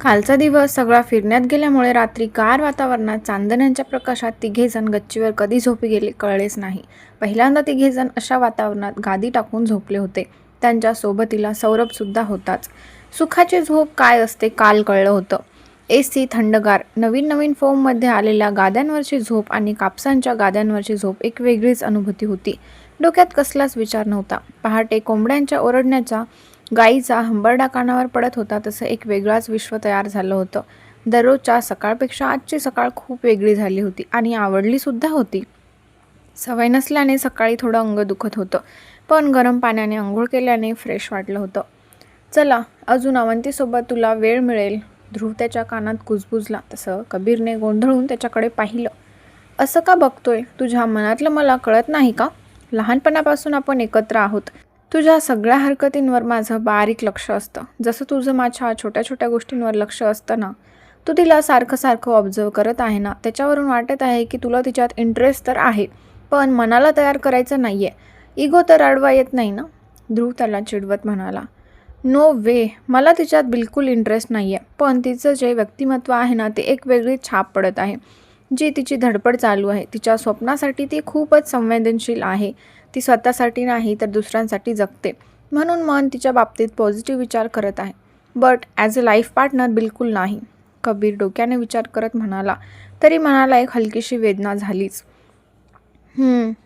कालचा दिवस सगळा फिरण्यात गेल्यामुळे रात्री गार वातावरणात चांदण्यांच्या प्रकाशात तिघेजण गच्चीवर कधी झोपी गेले कळलेच नाही. पहिल्यांदा तिघेजण अशा वातावरणात गादी टाकून झोपले होते. त्यांच्या सोबतीला सौरभसुद्धा होताच. सुखाची झोप काय असते काल कळलं होतं. ए सी थंडगार नवीन नवीन फोममध्ये आलेल्या गाद्यांवरची झोप आणि कापसांच्या गाद्यांवरची झोप एक वेगळीच अनुभूती होती. डोक्यात कसलाच विचार नव्हता. पहाटे कोंबड्यांच्या ओरडण्याचा गाईचा हंबरडा कानावर पडत होता तसं एक वेगळाच विश्व तयार झालं होतं. दररोजच्या सकाळपेक्षा आजची सकाळ खूप वेगळी झाली होती आणि आवडलीसुद्धा होती. सवय नसल्याने सकाळी थोडं अंग दुखत होतं पण गरम पाण्याने आंघोळ केल्याने फ्रेश वाटलं होतं. चला अजून अवंतीसोबत तुला वेळ मिळेल. ध्रुव त्याच्या कानात कुजबुजला तसं कबीरने गोंधळून त्याच्याकडे पाहिलं. असं का बघतोय? तुझ्या मनातलं मला कळत नाही का? लहानपणापासून आपण एकत्र आहोत. तुझ्या सगळ्या हरकतींवर माझं बारीक लक्ष असतं. जसं तुझं माझ्या छोट्या छोट्या गोष्टींवर लक्ष असतं ना तू तिला सारखं सारखं ऑब्झर्व करत आहे ना. त्याच्यावरून वाटत आहे की तुला तिच्यात इंटरेस्ट तर आहे पण मनाला तयार करायचं नाही आहे इगो तर अडवा येत नाही ना? ध्रुव त्याला चिडवत म्हणाला. नो वे मला तिच्यात बिलकुल इंटरेस्ट नाही आहे पण तिचं जे व्यक्तिमत्व आहे ना ते एक वेगळी छाप पडत आहे. जी तिची धडपड चालू आहे. तिच्या स्वप्नासाठी ती खूपच संवेदनशील आहे. ती स्वतःसाठी नाही तर दुसऱ्यांसाठी जगते. म्हणून मन तिच्या बाबतीत पॉझिटिव्ह विचार करत आहे. But as a life partner बिलकुल नाही. कबीर डोक्याने विचार करत म्हणाला तरी मनाला एक हलकीशी वेदना झालीच.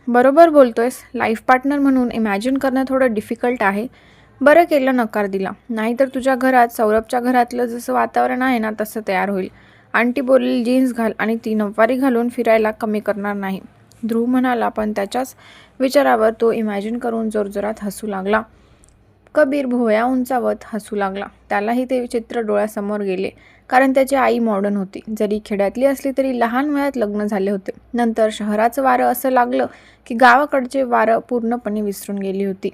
बरोबर बोलतोयस. लाईफ पार्टनर म्हणून इमॅजिन करणं थोडं डिफिकल्ट आहे. बरं केलं नकार दिला. नाहीतर तुझ्या घरात सौरभच्या घरातलं जसं वातावरण आहे ना तसं तयार होईल. आंटी बोलली जीन्स घाल. आणि ती नववारी घालून फिरायला कमी करणार नाही. ध्रुव म्हणाला पण त्याच्याच विचारावर तो इमॅजिन करून जोरजोरात हसू लागला. कबीर भोया उंचावत हसू लागला. त्यालाही ते चित्र डोळ्यासमोर गेले कारण त्याची आई मॉडर्न होती. जरी खेड्यातली असली तरी लहान वयात लग्न झाले होते. नंतर शहराचं वारं असं लागलं की गावाकडचे वारं पूर्णपणे विसरून गेली होती.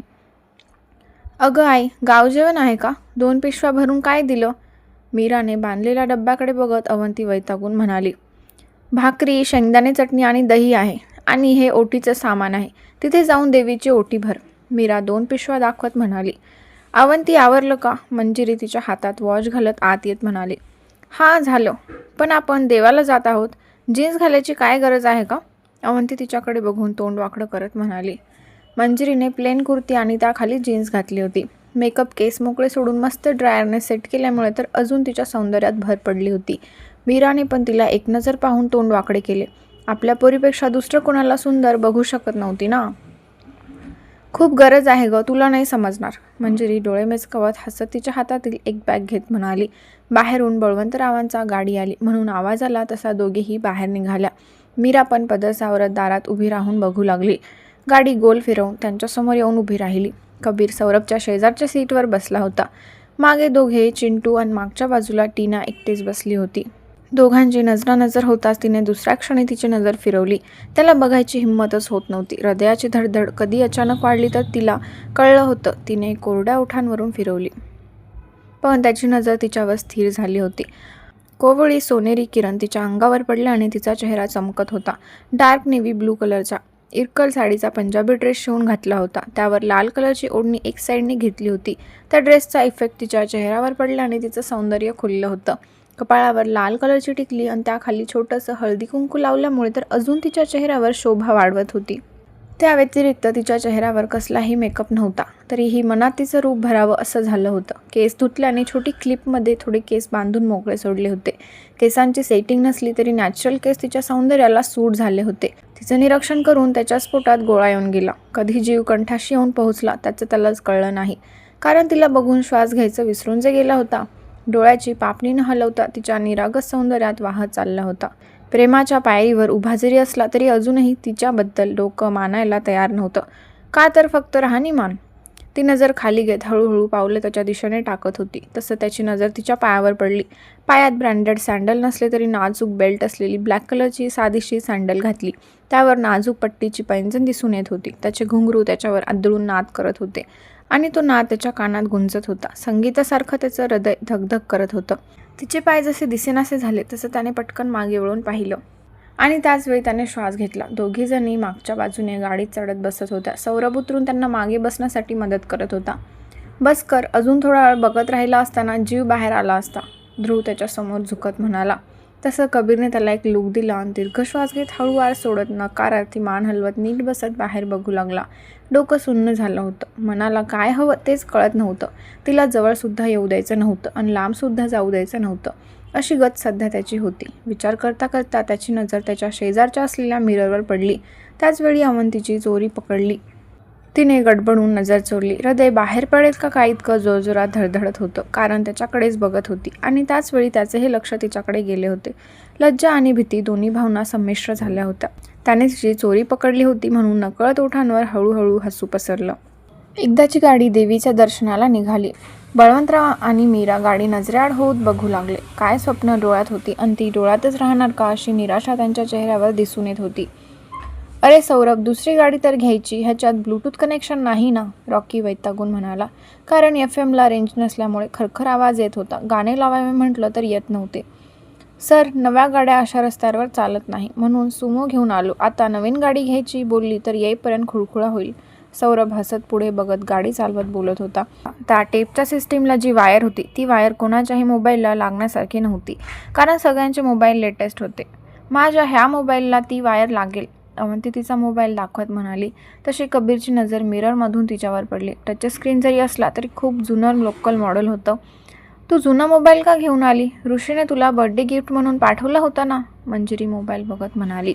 अगं आई गाव जेवण आहे का? दोन पिशव्या भरून काय दिलं? मीराने बांधलेल्या डब्याकडे बघत अवंती वैतागून म्हणाली भाकरी शेंगदाणे चटणी आणि दही आहे. आणि हे ओटीचं सामान आहे. तिथे जाऊन देवीची ओटी भर. मीरा दोन पिशव्या दाखवत म्हणाली. अवंती आवरलं का? मंजिरी तिच्या हातात वॉच घालत आत येत म्हणाली. हां झालं. पण आपण देवाला जात आहोत. जीन्स घालायची काय गरज आहे का? अवंती तिच्याकडे बघून तोंड वाकडं करत म्हणाली. मंजिरीने प्लेन कुर्ती आणि त्याखाली जीन्स घातली होती. मेकअप केस मोकळे सोडून मस्त ड्रायरने सेट केल्यामुळे तर अजून तिच्या सौंदर्यात भर पडली होती. मीराने पण तिला एक नजर पाहून तोंड वाकडे केले. आपल्या पोरीपेक्षा दुसरं कोणाला सुंदर बघू शकत नव्हती ना? खूप गरज आहे ग तुला नाही समजणार. मंजिरी डोळे मेचकवत हसत तिच्या हातातील एक बॅग घेत म्हणाली बाहेरून बळवंतरावांचा गाडी आली. म्हणून आवाज आला तसा दोघेही बाहेर निघाल्या. मीरा पण पदर सावरत दारात उभी राहून बघू लागली. गाडी गोल फिरवून त्यांच्यासमोर येऊन उभी राहिली. कबीर सौरभच्या शेजारच्या सीटवर बसला होता. मागे दोघे चिंटू आणि मागच्या बाजूला टीना एकटीच बसली होती. दोघांची नजरानजर होताच तिने दुसऱ्या क्षणी तिची नजर फिरवली. त्याला बघायची हिंमतच होत नव्हती. हृदयाची धडधड कधी अचानक वाढली तर तिला कळलं होतं. तिने कोरड्या ओठांवरून फिरवली. पण त्याची नजर तिच्यावर स्थिर झाली होती. कोवळी सोनेरी किरण तिच्या अंगावर पडले आणि तिचा चेहरा चमकत होता. डार्क नेव्ही ब्लू कलरचा. इरकल साडीचा पंजाबी ड्रेस शिवून घातला होता. त्यावर लाल कलरची ओढणी एक साईडने घेतली होती. त्या ड्रेसचा इफेक्ट तिच्या चेहऱ्यावर पडला आणि तिचं सौंदर्य खुललं होतं. कपाळावर लाल कलरची टिकली आणि त्याखाली छोटंसं हळदी कुंकू लावल्यामुळे तर अजून तिच्या चेहऱ्यावर शोभा वाढवत होती. त्या व्यतिरिक्त तिच्या चेहऱ्यावर कसलाही मेकअप नव्हता तरीही मनात तिचं रूप भरावं असं झालं होतं. केस धुतल्याने छोटी क्लिपमध्ये थोडे केस बांधून मोकळे सोडले होते. केसांची सेटिंग नसली तरी नॅचरल केस तिच्या सौंदर्याला सूट झाले होते. तिचं निरीक्षण करून त्याच्या स्फोटात गोळा येऊन गेला. कधी जीव कंठाशी येऊन पोहोचला त्याचं त्यालाच कळलं नाही. कारण तिला बघून श्वास घ्यायचं विसरून जे गेला होता. डोळ्याची पापणी न हलवता तिच्या निरागस सौंदर्यात वाहत चालला होता. प्रेमाच्या पायरीवर उभा जरी असला तरी अजूनही तिच्याबद्दल डोकं मानायला तयार नव्हतं. का तर फक्त राहणीमान? ती नजर खाली घेत हळूहळू पावले त्याच्या दिशेने टाकत होती तसं त्याची नजर तिच्या पायावर पडली. पायात ब्रँडेड सँडल नसले तरी नाजूक बेल्ट असलेली ब्लॅक कलरची साधीशी सँडल घातली. त्यावर नाजूक पट्टीची पैंजण दिसून येत होती. त्याचे घुंगरू त्याच्यावर आदळून नाद करत होते. आणि तो ना त्याच्या कानात गुंजत होता. संगीतासारखं त्याचं हृदय धगधग करत होतं. तिचे पाय जसे दिसेनासे झाले तसं त्याने पटकन मागे वळून पाहिलं. आणि त्याचवेळी त्याने श्वास घेतला. दोघीजणी मागच्या बाजूने गाडीत चढत बसत होत्या. सौरभ उतरून त्यांना मागे बसण्यासाठी मदत करत होता. बस कर. अजून थोडा वेळ बघत राहिला असताना जीव बाहेर आला असता ध्रुव त्याच्यासमोर झुकत म्हणाला. तसं कबीरने त्याला एक लूक दिला आणि दीर्घ श्वास घेत हळूवार सोडत नकारार्थी मान हलवत नीट बसत बाहेर बघू लागला. डोकं सुन्न झालं होतं. मनाला काय हवं तेच कळत नव्हतं. तिला जवळसुद्धा येऊ द्यायचं नव्हतं आणि लांबसुद्धा जाऊ द्यायचं नव्हतं. अशी गत सध्या त्याची होती. विचार करता करता त्याची नजर त्याच्या शेजारच्या असलेल्या मिररवर पडली. त्याचवेळी अवंतीची चोरी पकडली. तिने गडबडून नजर चोरली. हृदय बाहेर पडेल का काय इतकं जोरजोरात धडधडत होतं? कारण त्याच्याकडेच बघत होती आणि त्याचवेळी त्याचे हे लक्ष तिच्याकडे गेले होते. लज्जा आणि भीती दोन्ही भावना संमिश्र झाल्या होत्या. त्याने तिची चोरी पकडली होती म्हणून नकळत ओठांवर हळूहळू हसू पसरलं. एकदाची गाडी देवीच्या दर्शनाला निघाली. बळवंतराव आणि मीरा गाडी नजरेआड होत बघू लागले. काय स्वप्न डोळ्यात होती? आणि ती डोळ्यातच राहणार का अशी निराशा त्यांच्या चेहऱ्यावर दिसून येत होती. अरे सौरभ दुसरी गाडी तर घ्यायची. ह्याच्यात ब्लूटूथ कनेक्शन नाही ना? रॉकी वैतागून म्हणाला. कारण एफ एमला रेंज नसल्यामुळे खरखर आवाज येत होता. गाणे लावावे म्हटलं तर येत नव्हते. सर नव्या गाड्या अशा रस्त्यावर चालत नाही म्हणून सुमो घेऊन आलो. आता नवीन गाडी घ्यायची बोलली तर येईपर्यंत खुळखुळा होईल सौरभ हसत पुढे बघत गाडी चालवत बोलत होता. त्या टेपच्या सिस्टीमला जी वायर होती ती वायर कोणाच्याही मोबाईलला लागण्यासारखी नव्हती. कारण सगळ्यांचे मोबाईल लेटेस्ट होते. माझ्या ह्या मोबाईलला ती वायर लागेल. अवंती तिचा मोबाईल दाखवत म्हणाली. तशी कबीरची नजर मिररमधून तिच्यावर पडली. टच स्क्रीन जरी असला तरी खूप जुनं लोकल मॉडेल होतं. तू जुना मोबाईल का घेऊन आली? ऋषीने तुला बर्थडे गिफ्ट म्हणून पाठवला होता ना? मंजिरी मोबाईल बघत म्हणाली.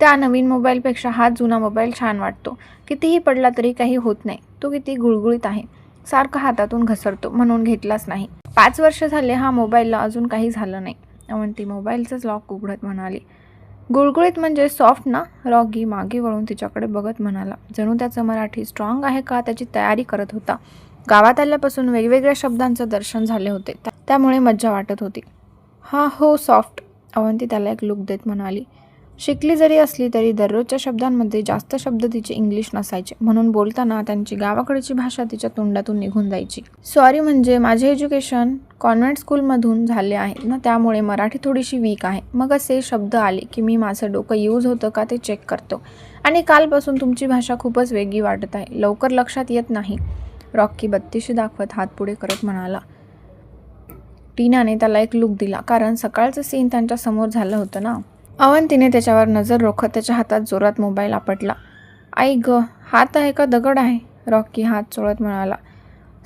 त्या नवीन मोबाईलपेक्षा हा जुना मोबाईल छान वाटतो. कितीही पडला तरी काही होत नाही. तो किती गुळगुळीत आहे. सारखा हातातून घसरतो. म्हणून घेतलाच नाही. पाच वर्ष झाले हा मोबाईलला अजून काही झालं नाही. अवंती मोबाईलचंच लॉक उघडत म्हणाली. गुळगुळीत म्हणजे सॉफ्ट ना? रॉगी मागे वळून तिच्याकडे बघत म्हणाला जणू त्याचं मराठी स्ट्रॉंग आहे का? त्याची तयारी करत होता. गावात आल्यापासून वेगवेगळ्या शब्दांचं दर्शन झाले होते. त्या- त्यामुळे मज्जा वाटत होती. हा हो सॉफ्ट अवंती त्याला एक लुक देत म्हणाली. शिकली जरी असली तरी दररोजच्या शब्दांमध्ये जास्त शब्द तिचे इंग्लिश नसायचे. म्हणून बोलताना त्यांची गावाकडची भाषा तिच्या तोंडातून निघून जायची. सॉरी म्हणजे माझे एज्युकेशन कॉन्व्हेंट स्कूलमधून झाले आहे. ना त्यामुळे मराठी थोडीशी वीक आहे. मग असे शब्द आले की मी माझं डोकं यूज होतं का ते चेक करतो. आणि कालपासून तुमची भाषा खूपच वेगळी वाटत आहे. लवकर लक्षात येत नाही. रॉकी बत्तीशी दाखवत हात पुढे करत म्हणाला. टीनाने त्याला एक लुक दिला. कारण सकाळचं सीन त्यांच्यासमोर झालं होतं ना. अवंतीने त्याच्यावर नजर रोखत त्याच्या हातात जोरात मोबाईल आपटला. आई ग हात आहे का दगड आहे? रॉकी हात चोळत म्हणाला.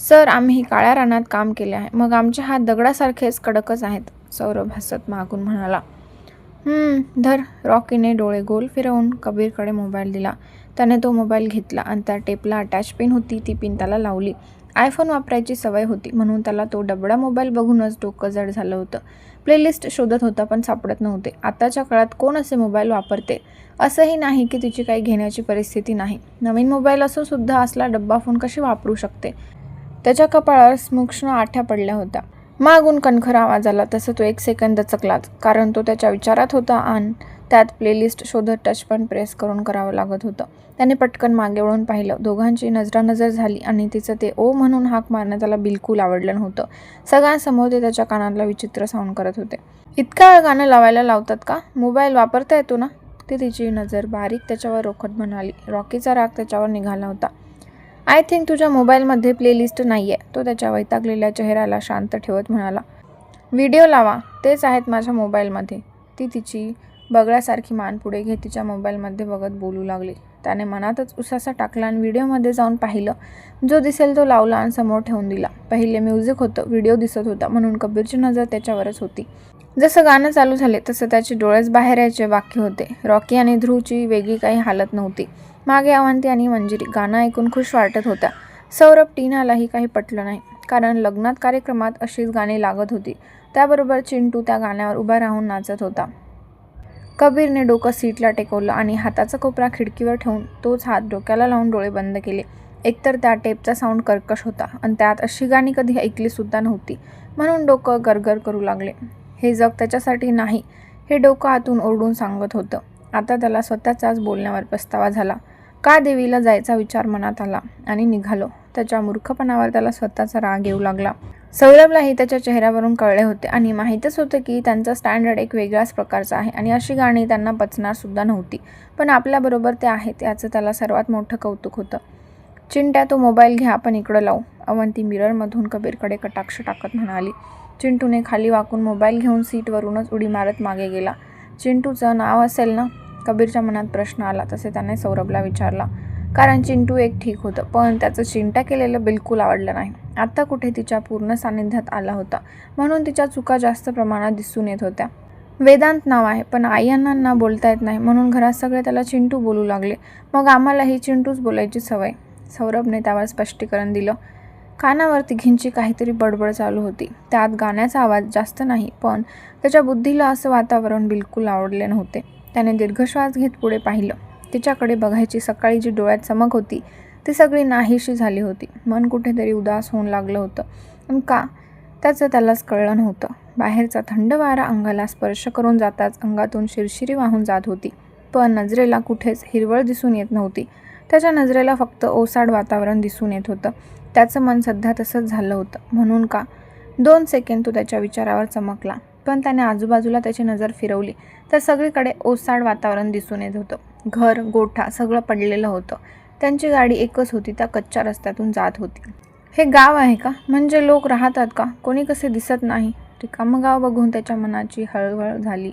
सर आम्ही काळ्या रानात काम केले आहे. मग आमचे हात दगडासारखेच कडकच आहेत सौरभ हसत मागून म्हणाला. धर. रॉकीने डोळे गोल फिरवून कबीरकडे मोबाईल दिला. त्याने तो मोबाईल घेतला आणि त्या टेपला अटॅच पिन होती ती पिन त्याला लावली. आयफोन वापरायची सवय होती म्हणून त्याला तो डबडा मोबाईल बघूनच डोकं जड झालं होतं. प्लेलिस्ट शोधत होता पण सापडत नव्हते. आताच्या काळात कोण असे मोबाईल वापरते? असंही नाही की तिची काही घेण्याची परिस्थिती नाही. नवीन मोबाईल असून सुद्धा असला डब्बा फोन कशी वापरू शकते? त्याच्या कपाळावर सूक्ष्म आठ्या पडल्या होत्या. मागून कणखर आवाज आला. तसं तो एक सेकंद चकलाच कारण तो त्याच्या विचारात होता आणि त्यात प्लेलिस्ट शोधत टच पण प्रेस करून करावं लागत होतं. त्याने पटकन मागे वळून पाहिलं. दोघांची नजरानजर झाली आणि तिचं ते ओ म्हणून हाक मारणं त्याला बिलकुल आवडलं नव्हतं. सगळ्यांसमोर ते त्याच्या कानाला विचित्र साऊंड करत होते. इतका वेळ गाणं लावायला लावतात का? मोबाईल वापरता येतो ना? ती तिची नजर बारीक त्याच्यावर रोखत म्हणाली. रॉकीचा राग त्याच्यावर निघाला होता. आय थिंक तुझ्या मोबाईलमध्ये प्लेलिस्ट नाही आहे तो त्याच्या वैतागलेल्या चेहऱ्याला शांत ठेवत म्हणाला व्हिडिओ लावा. तेच आहेत माझ्या मोबाईलमध्ये. ती तिची बगळ्यासारखी मान पुढे घेत तिच्या मोबाईलमध्ये बघत बोलू लागली. त्याने मनातच उसासा टाकला आणि व्हिडिओमध्ये जाऊन पाहिलं. जो दिसेल तो लावला आणि समोर ठेवून दिला. पहिले म्युझिक होतं व्हिडिओ दिसत होता म्हणून कबीरची नजर त्याच्यावरच होती. जसं गाणं चालू झाले तसं त्याचे डोळेच बाहेर यायचे बाकी होते. रॉकी आणि ध्रुवची वेगळी काही हालत नव्हती. मागे अवंती आणि मंजिरी गाणं ऐकून खुश वाटत होत्या. सौरभ टीनालाही काही पटलं नाही कारण लग्नात कार्यक्रमात अशीच गाणी लागत होती. त्याबरोबर चिंटू त्या गाण्यावर उभा राहून नाचत होता. कबीरने डोकं सीटला टेकवलं आणि हाताचा कोपरा खिडकीवर ठेवून तोच हात डोक्याला लावून डोळे बंद केले. एकतर त्या टेपचा साऊंड कर्कश होता आणि त्यात अशी गाणी कधी ऐकलीसुद्धा नव्हती. म्हणून डोकं गरगर करू लागले. हे जग त्याच्यासाठी नाही हे डोकं आतून ओरडून सांगत होतं. आता त्याला स्वतःचाच बोलण्यावर पस्तावा झाला. का देवीला जायचा विचार मनात आला आणि निघालो. त्याच्या मूर्खपणावर त्याला स्वतःचा राग येऊ लागला. सौरभलाही त्याच्या चेहऱ्यावरून कळले होते आणि माहीतच होतं की त्यांचा स्टँडर्ड एक वेगळ्याच प्रकारचा आहे आणि अशी गाणी त्यांना पचणारसुद्धा नव्हती. पण आपल्याबरोबर ते आहेत याचं त्याला सर्वात मोठं कौतुक होतं. चिंट्या तो मोबाईल घ्या आपण इकडं लावू. अवंती मिररमधून कबीरकडे कटाक्ष टाकत म्हणाली. चिंटूने खाली वाकून मोबाईल घेऊन सीटवरूनच उडी मारत मागे गेला. चिंटूचं नाव असेल ना? कबीरच्या मनात प्रश्न आला तसे त्याने सौरभला विचारला. कारण चिंटू एक ठीक होतं पण त्याचं चिंटा केलेलं बिलकुल आवडलं नाही. आत्ता कुठे तिच्या पूर्ण सान्निध्यात आला होता म्हणून तिच्या चुका जास्त प्रमाणात दिसून येत होत्या. वेदांत नाव आहे पण आई अण्णांना बोलता येत नाही म्हणून घरात सगळे त्याला चिंटू बोलू लागले. मग आम्हालाही चिंटूच बोलायची सवय. सौरभने त्यावर स्पष्टीकरण दिलं. कानावर तिघींची काहीतरी बडबड चालू होती. त्यात गाण्याचा आवाज जास्त नाही पण त्याच्या बुद्धीला असं वातावरण बिलकुल आवडले नव्हते. त्याने दीर्घश्वास घेत पुढे पाहिलं. तिच्याकडे बघायची सकाळी जी डोळ्यात चमक होती ती सगळी नाहीशी झाली होती. मन कुठेतरी उदास होऊन लागलं होतं. पण का? त्याचं त्यालाच कळलं नव्हतं. बाहेरचा थंड वारा अंगाला स्पर्श करून जाताच अंगातून शिरशिरी वाहून जात होती. पण नजरेला कुठेच हिरवळ दिसून येत नव्हती. त्याच्या नजरेला फक्त ओसाड वातावरण दिसून येत होतं. त्याचं मन सध्या तसंच झालं होतं. म्हणून का? दोन सेकंड तो त्याच्या विचारावर चमकला. पण त्याने आजूबाजूला त्याची नजर फिरवली. तर सगळीकडे ओसाड वातावरण दिसून येत होतं. घर गोठा सगळं पडलेलं होतं. त्यांची गाडी एकच होती त्या कच्च्या रस्त्यातून जात होती. हे गाव आहे का? म्हणजे लोक राहतात का? कोणी कसे दिसत नाही? रिकामं गाव बघून त्याच्या मनाची हळहळ झाली.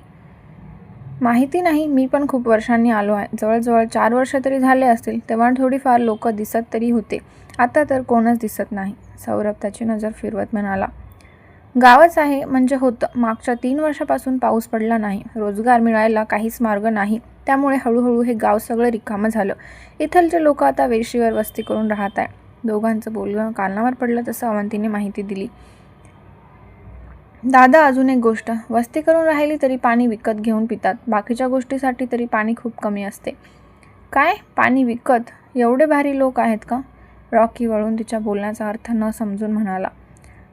माहिती नाही मी पण खूप वर्षांनी आलो आहे. जवळजवळ चार वर्ष तरी झाले असतील तेव्हा थोडीफार लोक दिसत तरी होते. आता तर कोणच दिसत नाही. सौरभ त्याची नजर फिरवत म्हणाला गावच आहे म्हणजे होतं. मागच्या तीन वर्षापासून पाऊस पडला नाही. रोजगार मिळायला काहीच मार्ग नाही. त्यामुळे हळूहळू हे गाव सगळं रिकामं झालं. इथलचे लोक आता वेशीवर वस्ती करून राहत आहे दोघांचं बोलणं कानावर पडलं तसं अवंतीने माहिती दिली. दादा अजून एक गोष्ट. वस्ती करून राहिली तरी पाणी विकत घेऊन पितात. बाकीच्या गोष्टीसाठी तरी पाणी खूप कमी असते. काय? पाणी विकत? एवढे भारी लोक आहेत का? रॉकी वळून तिच्या बोलण्याचा अर्थ न समजून म्हणाला.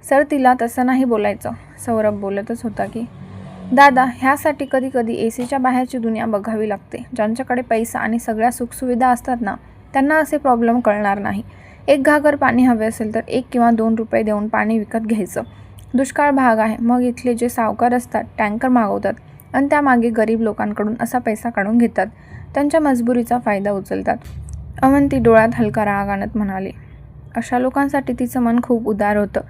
सर तिला तसं नाही बोलायचं. सौरभ बोलतच होता की दादा ह्यासाठी कधी कधी ए सीच्या बाहेरची दुनिया बघावी लागते. ज्यांच्याकडे पैसा आणि सगळ्या सुखसुविधा असतात ना त्यांना असे प्रॉब्लेम कळणार नाही. एक घागर पाणी हवे असेल तर एक किंवा दोन रुपये देऊन पाणी विकत घ्यायचं. दुष्काळ भाग आहे. मग इथले जे सावकार असतात टँकर मागवतात आणि त्यामागे गरीब लोकांकडून असा पैसा काढून घेतात. त्यांच्या मजबुरीचा फायदा उचलतात. अवंती डोळ्यात हलका राग आणत म्हणाली. अशा लोकांसाठी तिचं मन खूप उदार होतं.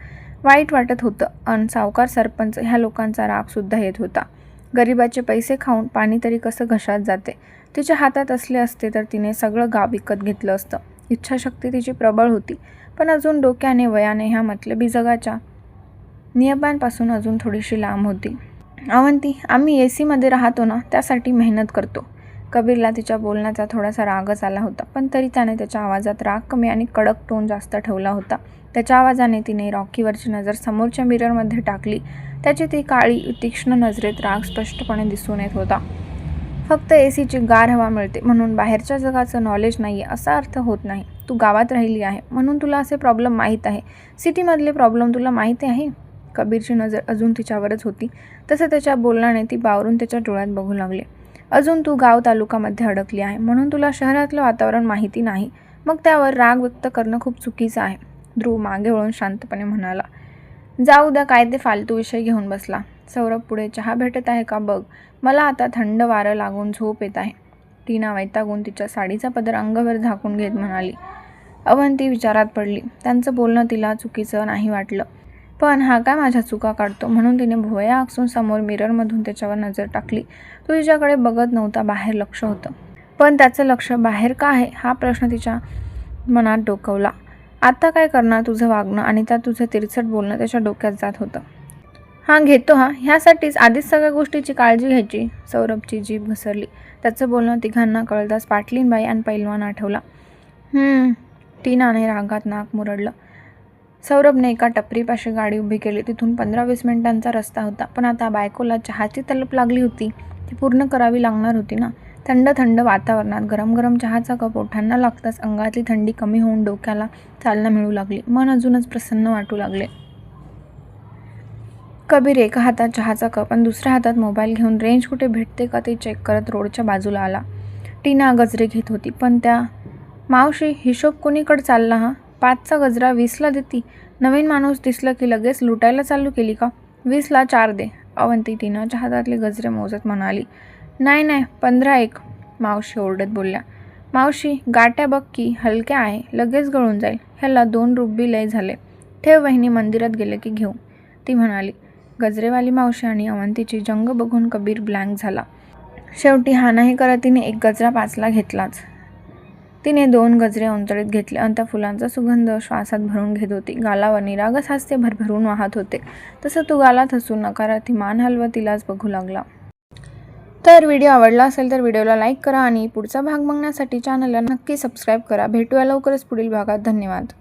वाईट वाटत होतं. अन सावकार सरपंच ह्या लोकांचा रागसुद्धा येत होता. गरिबाचे पैसे खाऊन पाणी तरी कसं घशात जाते? तिच्या हातात असले असते तर तिने सगळं गाव विकत घेतलं असतं. इच्छाशक्ती तिची प्रबळ होती. पण अजून डोक्याने वयाने ह्या मतलबी जगाच्या नियमांपासून अजून थोडीशी लांब होती. अवंती आम्ही ए सीमध्ये राहतो ना त्यासाठी मेहनत करतो. कबीरला तिच्या बोलण्याचा थोडासा रागच आला होता पण तरी त्याने त्याच्या आवाजात राग कमी आणि कडक टोन जास्त ठेवला होता. त्याच्या आवाजाने तिने रॉकीवरची नजर समोरच्या मिररमध्ये टाकली. त्याची ती काळी तीक्ष्ण नजरेत राग स्पष्टपणे दिसून येत होता. फक्त ए सीची गार हवा मिळते म्हणून बाहेरच्या जगाचं नॉलेज नाही आहे असा अर्थ होत नाही. तू गावात राहिली आहे म्हणून तुला असे प्रॉब्लेम माहीत आहे. सिटीमधले प्रॉब्लेम तुला माहिती आहे? कबीरची नजर अजून तिच्यावरच होती. तसं त्याच्या बोलण्याने ती बावरून त्याच्या डोळ्यात बघू लागले. अजून तू गाव तालुकामध्ये अडकली आहे. म्हणून तुला शहरातलं वातावरण माहिती नाही. मग त्यावर राग व्यक्त करणं खूप चुकीचं आहे. ध्रुव मागे वळून शांतपणे म्हणाला जाऊ द्या काय ते फालतू विषय घेऊन बसला. सौरभ पुढे चहा भेटत आहे का बघ. मला आता थंड वारं लागून झोप येत आहे. टीना वैतागून तिच्या साडीचा पदर अंगभर झाकून घेत म्हणाली. अवंती विचारात पडली. त्यांचं बोलणं तिला चुकीचं नाही वाटलं. पण हा काय माझ्या चुका काढतो? म्हणून तिने भुवया आकसून समोर मिररमधून त्याच्यावर नजर टाकली. तो तिच्याकडे बघत नव्हता बाहेर लक्ष होतं. पण त्याचं लक्ष बाहेर का आहे? हा प्रश्न तिच्या मनात डोकवला. आता काय करणार तुझं वागणं? आणि त्या तुझं तिरचट बोलणं त्याच्या डोक्यात जात होतं. हां घेतो हा. ह्यासाठीच आधीच सगळ्या गोष्टीची काळजी घ्यायची. सौरभची जीभ घसरली. त्याचं बोलणं तिघांना कळताच पाटलीनबाई आणि पैलवान आठवला. टीनाने रागात नाक मुरडलं. सौरभने एका टपरीपाशी गाडी उभी केली. तिथून पंधरा वीस मिनिटांचा रस्ता होता. पण आता बायकोला चहाची तलप लागली होती. ती पूर्ण करावी लागणार होती ना? थंड थंड वातावरणात गरम गरम चहाचा कप ओठांना लागताच अंगातली थंडी कमी होऊन डोक्याला चालना मिळू लागली. मन अजूनच प्रसन्न वाटू लागले. कबीर एका हातात चहाचा कप आणि दुसऱ्या हातात मोबाईल घेऊन रेंज कुठे भेटते का ते चेक करत रोडच्या बाजूला आला. टीना गजरे घेत होती. पण त्या मावशी हिशोब कोणीकडे चालला हा? पाचचा गजरा वीसला देती. नवीन माणूस दिसलं की लगेच लुटायला चालू केली का? वीसला चार दे. अवंती टीनाच्या हातातले गजरे मोजत म्हणाली. नाही नाही पंधरा एक. मावशी ओरडत बोलल्या. मावशी गाट्या बघ की हलक्या आहे. लगेच गळून जाईल. ह्याला दोन रुपये लय झाले. ठेव वहिनी मंदिरात गेले की घेऊ. ती म्हणाली. गजरेवाली मावशी आणि अवंतीची जंग बघून कबीर ब्लँक झाला. शेवटी हा नाही करत तिने एक गजरा पाचला घेतलाच. तिने दोन गजरे अंतळीत घेतले. आणि त्या फुलांचा सुगंध श्वासात भरून घेत होती. गालावर निरागस हास्य भरभरून वाहत होते. तसं तू गालात हसून ती मान हलवत तिलाच बघू लागला. तर व्हिडिओ आवडला असेल तर व्हिडिओला लाईक करा आणि पुढचा भाग बघण्यासाठी चॅनलला नक्की सबस्क्राईब करा. भेटूया लवकरच पुढील भागात. धन्यवाद.